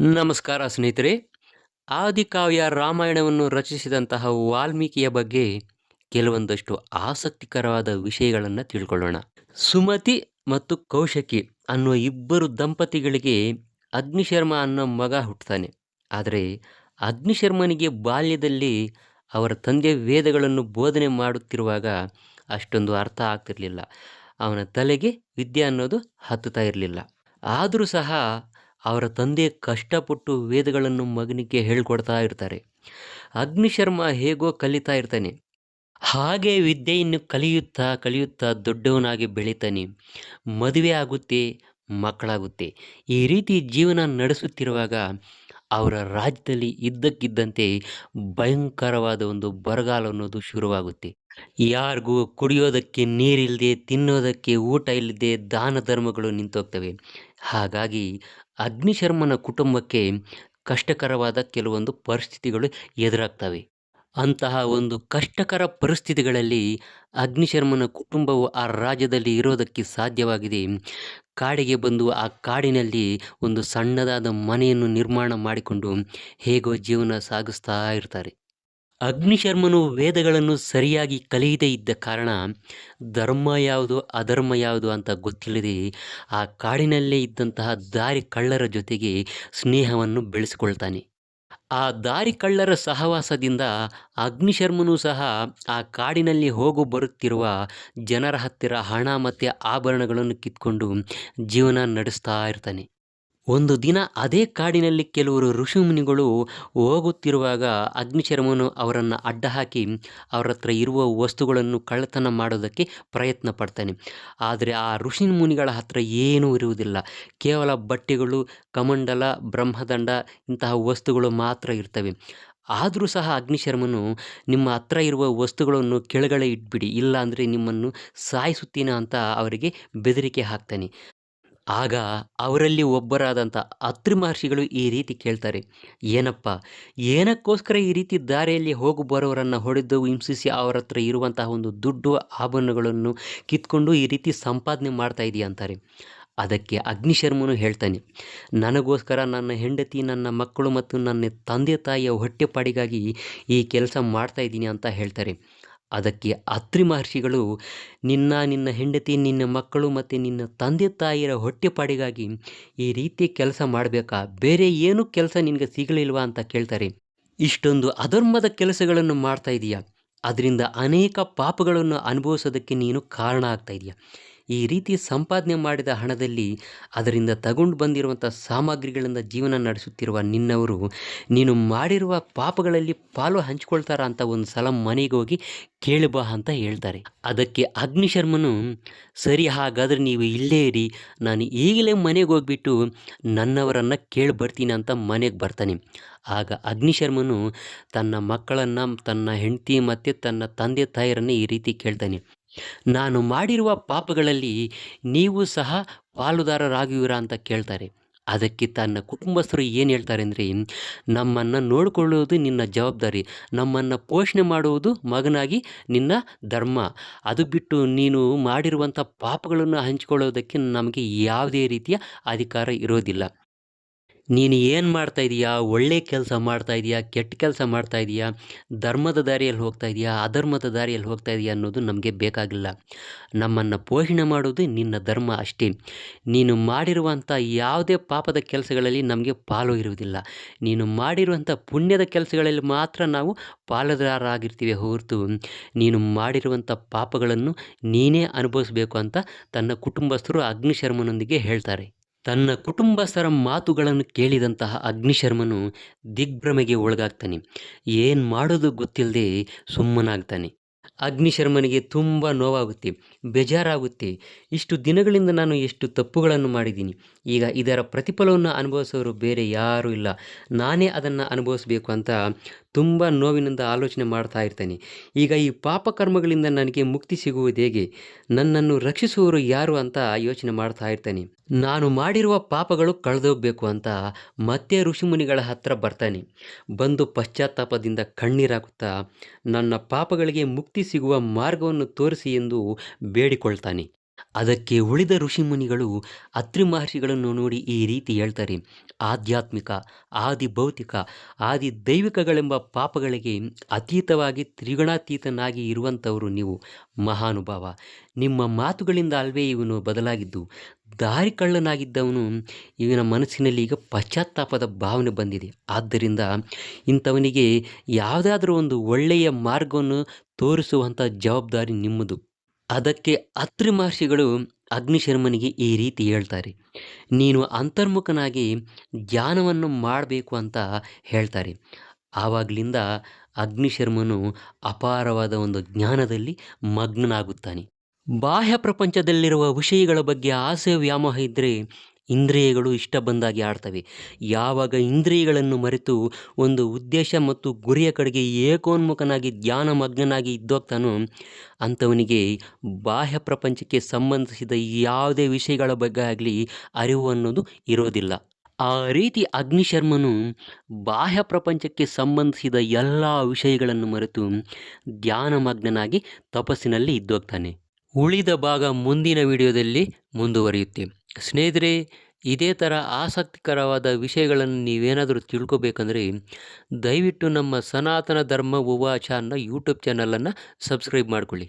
ನಮಸ್ಕಾರ ಸ್ನೇಹಿತರೆ. ಆದಿಕಾವ್ಯ ರಾಮಾಯಣವನ್ನು ರಚಿಸಿದಂತಹ ವಾಲ್ಮೀಕಿಯ ಬಗ್ಗೆ ಕೆಲವೊಂದಷ್ಟು ಆಸಕ್ತಿಕರವಾದ ವಿಷಯಗಳನ್ನು ತಿಳ್ಕೊಳ್ಳೋಣ. ಸುಮತಿ ಮತ್ತು ಕೌಶಕಿ ಅನ್ನುವ ಇಬ್ಬರು ದಂಪತಿಗಳಿಗೆ ಅಗ್ನಿಶರ್ಮ ಅನ್ನೋ ಮಗ ಹುಟ್ಟುತ್ತಾನೆ ಆದರೆ ಅಗ್ನಿಶರ್ಮನಿಗೆ ಬಾಲ್ಯದಲ್ಲಿ ಅವರ ತಂದೆ ವೇದಗಳನ್ನು ಬೋಧನೆ ಮಾಡುತ್ತಿರುವಾಗ ಅಷ್ಟೊಂದು ಅರ್ಥ ಆಗ್ತಿರಲಿಲ್ಲ. ಅವನ ತಲೆಗೆ ವಿದ್ಯೆ ಅನ್ನೋದು ಹತ್ತುತ್ತಾ ಇರಲಿಲ್ಲ. ಆದರೂ ಸಹ ಅವರ ತಂದೆ ಕಷ್ಟಪಟ್ಟು ವೇದಗಳನ್ನು ಮಗನಿಗೆ ಹೇಳ್ಕೊಡ್ತಾ ಇರ್ತಾರೆ. ಅಗ್ನಿಶರ್ಮ ಹೇಗೋ ಕಲಿತಾ ಇರ್ತಾನೆ. ಹಾಗೆ ವಿದ್ಯೆಯನ್ನು ಕಲಿಯುತ್ತಾ ಕಲಿಯುತ್ತಾ ದೊಡ್ಡವನಾಗಿ ಬೆಳೀತಾನೆ. ಮದುವೆ ಆಗುತ್ತೆ, ಮಕ್ಕಳಾಗುತ್ತೆ. ಈ ರೀತಿ ಜೀವನ ನಡೆಸುತ್ತಿರುವಾಗ ಅವರ ರಾಜ್ಯದಲ್ಲಿ ಇದ್ದಕ್ಕಿದ್ದಂತೆ ಭಯಂಕರವಾದ ಒಂದು ಬರಗಾಲ ಅನ್ನೋದು ಶುರುವಾಗುತ್ತೆ. ಯಾರಿಗೂ ಕುಡಿಯೋದಕ್ಕೆ ನೀರಿಲ್ಲದೆ ತಿನ್ನೋದಕ್ಕೆ ಊಟ ಇಲ್ಲದೆ ದಾನ ಧರ್ಮಗಳು ನಿಂತೋಗ್ತವೆ. ಹಾಗಾಗಿ ಅಗ್ನಿಶರ್ಮನ ಕುಟುಂಬಕ್ಕೆ ಕಷ್ಟಕರವಾದ ಕೆಲವೊಂದು ಪರಿಸ್ಥಿತಿಗಳು ಎದುರಾಗ್ತವೆ. ಅಂತಹ ಒಂದು ಕಷ್ಟಕರ ಪರಿಸ್ಥಿತಿಗಳಲ್ಲಿ ಅಗ್ನಿಶರ್ಮನ ಕುಟುಂಬವು ಆ ರಾಜ್ಯದಲ್ಲಿ ಇರೋದಕ್ಕೆ ಸಾಧ್ಯವಾಗಿದೆ. ಕಾಡಿಗೆ ಬಂದು ಆ ಕಾಡಿನಲ್ಲಿ ಒಂದು ಸಣ್ಣದಾದ ಮನೆಯನ್ನು ನಿರ್ಮಾಣ ಮಾಡಿಕೊಂಡು ಹೇಗೋ ಜೀವನ ಸಾಗಿಸ್ತಾ ಇರ್ತಾರೆ. ಅಗ್ನಿಶರ್ಮನು ವೇದಗಳನ್ನು ಸರಿಯಾಗಿ ಕಲಿಯದೇ ಇದ್ದ ಕಾರಣ ಧರ್ಮ ಯಾವುದು, ಅಧರ್ಮ ಯಾವುದು ಅಂತ ಗೊತ್ತಿಲ್ಲದೆ ಆ ಕಾಡಿನಲ್ಲೇ ಇದ್ದಂತಹ ದಾರಿ ಕಳ್ಳರ ಜೊತೆಗೆ ಸ್ನೇಹವನ್ನು ಬೆಳೆಸಿಕೊಳ್ತಾನೆ. ಆ ದಾರಿ ಕಳ್ಳರ ಸಹವಾಸದಿಂದ ಅಗ್ನಿಶರ್ಮನು ಸಹ ಆ ಕಾಡಿನಲ್ಲಿ ಹೋಗು ಬರುತ್ತಿರುವ ಜನರ ಹತ್ತಿರ ಹಣ ಮತ್ತು ಆಭರಣಗಳನ್ನು ಕಿತ್ಕೊಂಡು ಜೀವನ ನಡೆಸ್ತಾ ಇರ್ತಾನೆ. ಒಂದು ದಿನ ಅದೇ ಕಾಡಿನಲ್ಲಿ ಕೆಲವರು ಋಷಿಮುನಿಗಳು ಹೋಗುತ್ತಿರುವಾಗ ಅಗ್ನಿಶರ್ಮನು ಅವರನ್ನು ಅಡ್ಡ ಹಾಕಿ ಅವರ ಹತ್ರ ಇರುವ ವಸ್ತುಗಳನ್ನು ಕಳ್ಳತನ ಮಾಡೋದಕ್ಕೆ ಪ್ರಯತ್ನ ಪಡ್ತಾನೆ. ಆದರೆ ಆ ಋಷಿ ಮುನಿಗಳ ಹತ್ರ ಏನೂ ಇರುವುದಿಲ್ಲ. ಕೇವಲ ಬಟ್ಟೆಗಳು, ಕಮಂಡಲ, ಬ್ರಹ್ಮದಂಡ ಇಂತಹ ವಸ್ತುಗಳು ಮಾತ್ರ ಇರ್ತವೆ. ಆದರೂ ಸಹ ಅಗ್ನಿಶರ್ಮನು, ನಿಮ್ಮ ಹತ್ರ ಇರುವ ವಸ್ತುಗಳನ್ನು ಕೆಳಗಡೆ ಇಟ್ಬಿಡಿ ಇಲ್ಲ ಅಂದರೆ ನಿಮ್ಮನ್ನು ಸಾಯಿಸುತ್ತೀನ? ಅಂತ ಅವರಿಗೆ ಬೆದರಿಕೆ ಹಾಕ್ತಾನೆ. ಆಗ ಅವರಲ್ಲಿ ಒಬ್ಬರಾದಂಥ ಅತ್ರಿ ಮಹರ್ಷಿಗಳು ಈ ರೀತಿ ಕೇಳ್ತಾರೆ, ಏನಪ್ಪ, ಏನಕ್ಕೋಸ್ಕರ ಈ ರೀತಿ ದಾರಿಯಲ್ಲಿ ಹೋಗು ಬರೋರನ್ನು ಹೊಡೆದು ಹಿಂಸಿಸಿ ಅವರ ಹತ್ರ ಇರುವಂತಹ ಒಂದು ದುಡ್ಡು ಆಭರಣಗಳನ್ನು ಕಿತ್ಕೊಂಡು ಈ ರೀತಿ ಸಂಪಾದನೆ ಮಾಡ್ತಾ ಇದೆಯಾ ಅಂತಾರೆ. ಅದಕ್ಕೆ ಅಗ್ನಿಶರ್ಮನು ಹೇಳ್ತಾನೆ, ನನಗೋಸ್ಕರ ನನ್ನ ಹೆಂಡತಿ, ನನ್ನ ಮಕ್ಕಳು ಮತ್ತು ನನ್ನ ತಂದೆ ತಾಯಿಯ ಹೊಟ್ಟೆಪಾಡಿಗಾಗಿ ಈ ಕೆಲಸ ಮಾಡ್ತಾ ಇದ್ದೀನಿ ಅಂತ ಹೇಳ್ತಾರೆ. ಅದಕ್ಕೆ ಅತ್ರಿ ಮಹರ್ಷಿಗಳು, ನಿನ್ನ ನಿನ್ನ ಹೆಂಡತಿ, ನಿನ್ನ ಮಕ್ಕಳು ಮತ್ತು ನಿನ್ನ ತಂದೆ ತಾಯಿಯರ ಹೊಟ್ಟೆಪಾಡಿಗಾಗಿ ಈ ರೀತಿ ಕೆಲಸ ಮಾಡಬೇಕಾ? ಬೇರೆ ಏನು ಕೆಲಸ ನಿನಗೆ ಸಿಗಲಿಲ್ವಾ? ಅಂತ ಕೇಳ್ತಾರೆ. ಇಷ್ಟೊಂದು ಅಧರ್ಮದ ಕೆಲಸಗಳನ್ನು ಮಾಡ್ತಾ ಇದೀಯಾ? ಅದರಿಂದ ಅನೇಕ ಪಾಪಗಳನ್ನು ಅನುಭವಿಸೋದಕ್ಕೆ ನೀನು ಕಾರಣ ಆಗ್ತಾ ಇದೆಯಾ? ಈ ರೀತಿ ಸಂಪಾದನೆ ಮಾಡಿದ ಹಣದಲ್ಲಿ ಅದರಿಂದ ತಗೊಂಡು ಬಂದಿರುವಂಥ ಸಾಮಗ್ರಿಗಳಿಂದ ಜೀವನ ನಡೆಸುತ್ತಿರುವ ನಿನ್ನವರು, ನೀನು ಮಾಡಿರುವ ಪಾಪಗಳಲ್ಲಿ ಪಾಲು ಹಂಚ್ಕೊಳ್ತಾರ ಅಂತ ಒಂದು ಸಲ ಮನೆಗೆ ಹೋಗಿ ಕೇಳಬಾ ಅಂತ ಹೇಳ್ತಾರೆ. ಅದಕ್ಕೆ ಅಗ್ನಿಶರ್ಮನು, ಸರಿ, ಹಾಗಾದರೆ ನೀವು ಇಲ್ಲೇ ಇರಿ. ನಾನು ಈಗಲೇ ಮನೆಗೆ ಹೋಗ್ಬಿಟ್ಟು ನನ್ನವರನ್ನು ಕೇಳಿ ಬರ್ತೀನಿ ಅಂತ ಮನೆಗೆ ಬರ್ತಾನೆ. ಆಗ ಅಗ್ನಿಶರ್ಮನು ತನ್ನ ಮಕ್ಕಳನ್ನು, ತನ್ನ ಹೆಂಡತಿ ಮತ್ತು ತನ್ನ ತಂದೆ ತಾಯಿಯರನ್ನು ಈ ರೀತಿ ಕೇಳ್ತಾನೆ. ನಾನು ಮಾಡಿರುವ ಪಾಪಗಳಲ್ಲಿ ನೀವು ಸಹ ಪಾಲುದಾರರಾಗುವಿರಾ ಅಂತ ಕೇಳ್ತಾರೆ. ಅದಕ್ಕೆ ತನ್ನ ಕುಟುಂಬಸ್ಥರು ಏನು ಹೇಳ್ತಾರೆ ಅಂದರೆ, ನಮ್ಮನ್ನು ನೋಡಿಕೊಳ್ಳುವುದು ನಿನ್ನ ಜವಾಬ್ದಾರಿ, ನಮ್ಮನ್ನು ಪೋಷಣೆ ಮಾಡುವುದು ಮಗನಾಗಿ ನಿನ್ನ ಧರ್ಮ. ಅದು ಬಿಟ್ಟು ನೀನು ಮಾಡಿರುವಂಥ ಪಾಪಗಳನ್ನು ಹಂಚಿಕೊಳ್ಳೋದಕ್ಕೆ ನಮಗೆ ಯಾವುದೇ ರೀತಿಯ ಅಧಿಕಾರ ಇರೋದಿಲ್ಲ. ನೀನು ಏನು ಮಾಡ್ತಾ ಇದೀಯಾ? ಒಳ್ಳೆ ಕೆಲಸ ಮಾಡ್ತಾ ಇದೀಯಾ? ಕೆಟ್ಟ ಕೆಲಸ ಮಾಡ್ತಾ ಇದೀಯಾ? ಧರ್ಮದ ದಾರಿಯಲ್ಲಿ ಹೋಗ್ತಾ ಇದೀಯಾ? ಅಧರ್ಮದ ದಾರಿಯಲ್ಲಿ ಹೋಗ್ತಾ ಇದೀಯಾ ಅನ್ನೋದು ನಮಗೆ ಬೇಕಾಗಿಲ್ಲ. ನಮ್ಮನ್ನು ಪೋಷಣೆ ಮಾಡೋದು ನಿನ್ನ ಧರ್ಮ ಅಷ್ಟೇ. ನೀನು ಮಾಡಿರುವಂಥ ಯಾವುದೇ ಪಾಪದ ಕೆಲಸಗಳಲ್ಲಿ ನಮಗೆ ಪಾಲು ಇರುವುದಿಲ್ಲ. ನೀನು ಮಾಡಿರುವಂಥ ಪುಣ್ಯದ ಕೆಲಸಗಳಲ್ಲಿ ಮಾತ್ರ ನಾವು ಪಾಲುದಾರರಾಗಿರ್ತೀವಿ ಹೊರತು. ನೀನು ಮಾಡಿರುವಂಥ ಪಾಪಗಳನ್ನು ನೀನೇ ಅನುಭವಿಸಬೇಕು ಅಂತ ತನ್ನ ಕುಟುಂಬಸ್ಥರು ಅಗ್ನಿಶರ್ಮನೊಂದಿಗೆ ಹೇಳ್ತಾರೆ. ತನ್ನ ಕುಟುಂಬಸ್ಥರ ಮಾತುಗಳನ್ನು ಕೇಳಿದಂತಹ ಅಗ್ನಿಶರ್ಮನು ದಿಗ್ಭ್ರಮೆಗೆ ಒಳಗಾಗ್ತಾನೆ. ಏನು ಮಾಡೋದು ಗೊತ್ತಿಲ್ಲದೆ ಸುಮ್ಮನಾಗ್ತಾನೆ. ಅಗ್ನಿಶರ್ಮನಿಗೆ ತುಂಬ ನೋವಾಗುತ್ತೆ, ಬೇಜಾರಾಗುತ್ತೆ. ಇಷ್ಟು ದಿನಗಳಿಂದ ನಾನು ಎಷ್ಟು ತಪ್ಪುಗಳನ್ನು ಮಾಡಿದ್ದೀನಿ. ಈಗ ಇದರ ಪ್ರತಿಫಲವನ್ನು ಅನುಭವಿಸೋರು ಬೇರೆ ಯಾರೂ ಇಲ್ಲ. ನಾನೇ ಅದನ್ನು ಅನುಭವಿಸಬೇಕು ಅಂತ ತುಂಬ ನೋವಿನಿಂದ ಆಲೋಚನೆ ಮಾಡ್ತಾ ಇರ್ತೇನೆ. ಈಗ ಈ ಪಾಪಕರ್ಮಗಳಿಂದ ನನಗೆ ಮುಕ್ತಿ ಸಿಗುವುದು ಹೇಗೆ? ನನ್ನನ್ನು ರಕ್ಷಿಸುವವರು ಯಾರು ಅಂತ ಯೋಚನೆ ಮಾಡ್ತಾ ಇರ್ತೇನೆ. ನಾನು ಮಾಡಿರುವ ಪಾಪಗಳು ಕಳೆದೋಗ್ಬೇಕು ಅಂತ ಮತ್ತೆ ಋಷಿಮುನಿಗಳ ಹತ್ರ ಬರ್ತಾನೆ. ಬಂದು ಪಶ್ಚಾತ್ತಾಪದಿಂದ ಕಣ್ಣೀರಾಗುತ್ತಾ ನನ್ನ ಪಾಪಗಳಿಗೆ ಮುಕ್ತಿ ಸಿಗುವ ಮಾರ್ಗವನ್ನು ತೋರಿಸಿ ಎಂದು ಬೇಡಿಕೊಳ್ತಾನೆ. ಅದಕ್ಕೆ ಉಳಿದ ಋಷಿಮುನಿಗಳು ಅತ್ರಿ ಮಹರ್ಷಿಗಳನ್ನು ನೋಡಿ ಈ ರೀತಿ ಹೇಳ್ತಾರೆ, ಆಧ್ಯಾತ್ಮಿಕ ಆದಿ ಭೌತಿಕ ಆದಿ ದೈವಿಕಗಳೆಂಬ ಪಾಪಗಳಿಗೆ ಅತೀತವಾಗಿ ತ್ರಿಗುಣಾತೀತನಾಗಿ ಇರುವಂಥವರು ನೀವು, ಮಹಾನುಭಾವ. ನಿಮ್ಮ ಮಾತುಗಳಿಂದ ಅಲ್ವೇ ಇವನು ಬದಲಾಗಿದ್ದು, ದಾರಿ ಕಳ್ಳನಾಗಿದ್ದವನು ಇವನ ಮನಸ್ಸಿನಲ್ಲಿ ಈಗ ಪಶ್ಚಾತ್ತಾಪದ ಭಾವನೆ ಬಂದಿದೆ. ಆದ್ದರಿಂದ ಇಂಥವನಿಗೆ ಯಾವುದಾದ್ರೂ ಒಂದು ಒಳ್ಳೆಯ ಮಾರ್ಗವನ್ನು ತೋರಿಸುವಂಥ ಜವಾಬ್ದಾರಿ ನಿಮ್ಮದು. ಅದಕ್ಕೆ ಅತ್ರಿ ಮಹರ್ಷಿಗಳು ಅಗ್ನಿಶರ್ಮನಿಗೆ ಈ ರೀತಿ ಹೇಳ್ತಾರೆ. ನೀನು ಅಂತರ್ಮುಖನಾಗಿ ಧ್ಯಾನವನ್ನು ಮಾಡಬೇಕು ಅಂತ ಹೇಳ್ತಾರೆ. ಆವಾಗಲಿಂದ ಅಗ್ನಿಶರ್ಮನು ಅಪಾರವಾದ ಒಂದು ಜ್ಞಾನದಲ್ಲಿ ಮಗ್ನನಾಗುತ್ತಾನೆ. ಬಾಹ್ಯ ಪ್ರಪಂಚದಲ್ಲಿರುವ ವಿಷಯಗಳ ಬಗ್ಗೆ ಆಸೆ ವ್ಯಾಮೋಹ ಇದ್ದರೆ ಇಂದ್ರಿಯಗಳು ಇಷ್ಟ ಬಂದಾಗಿ ಆಡ್ತವೆ. ಯಾವಾಗ ಇಂದ್ರಿಯಗಳನ್ನು ಮರೆತು ಒಂದು ಉದ್ದೇಶ ಮತ್ತು ಗುರಿಯ ಕಡೆಗೆ ಏಕೋನ್ಮುಖನಾಗಿ ಧ್ಯಾನಮಗ್ನಾಗಿ ಇದ್ದೋಗ್ತಾನೋ, ಅಂಥವನಿಗೆ ಬಾಹ್ಯ ಪ್ರಪಂಚಕ್ಕೆ ಸಂಬಂಧಿಸಿದ ಯಾವುದೇ ವಿಷಯಗಳ ಬಗ್ಗೆ ಆಗಲಿ ಅರಿವು ಅನ್ನೋದು ಇರೋದಿಲ್ಲ. ಆ ರೀತಿ ಅಗ್ನಿಶರ್ಮನು ಬಾಹ್ಯ ಪ್ರಪಂಚಕ್ಕೆ ಸಂಬಂಧಿಸಿದ ಎಲ್ಲ ವಿಷಯಗಳನ್ನು ಮರೆತು ಧ್ಯಾನಮಗ್ನನಾಗಿ ತಪಸ್ಸಿನಲ್ಲಿ ಇದ್ದೋಗ್ತಾನೆ. ಉಳಿದ ಭಾಗ ಮುಂದಿನ ವಿಡಿಯೋದಲ್ಲಿ ಮುಂದುವರಿಯುತ್ತೆ ಸ್ನೇಹಿತರೆ, ಇದೇ ಥರ ಆಸಕ್ತಿಕರವಾದ ವಿಷಯಗಳನ್ನು ನೀವೇನಾದರೂ ತಿಳ್ಕೊಬೇಕಂದ್ರೆ, ದಯವಿಟ್ಟು ನಮ್ಮ ಸನಾತನ ಧರ್ಮ ಉವಾಚ ಅನ್ನೋ ಯೂಟ್ಯೂಬ್ ಚಾನಲನ್ನು ಸಬ್ಸ್ಕ್ರೈಬ್ ಮಾಡ್ಕೊಳ್ಳಿ.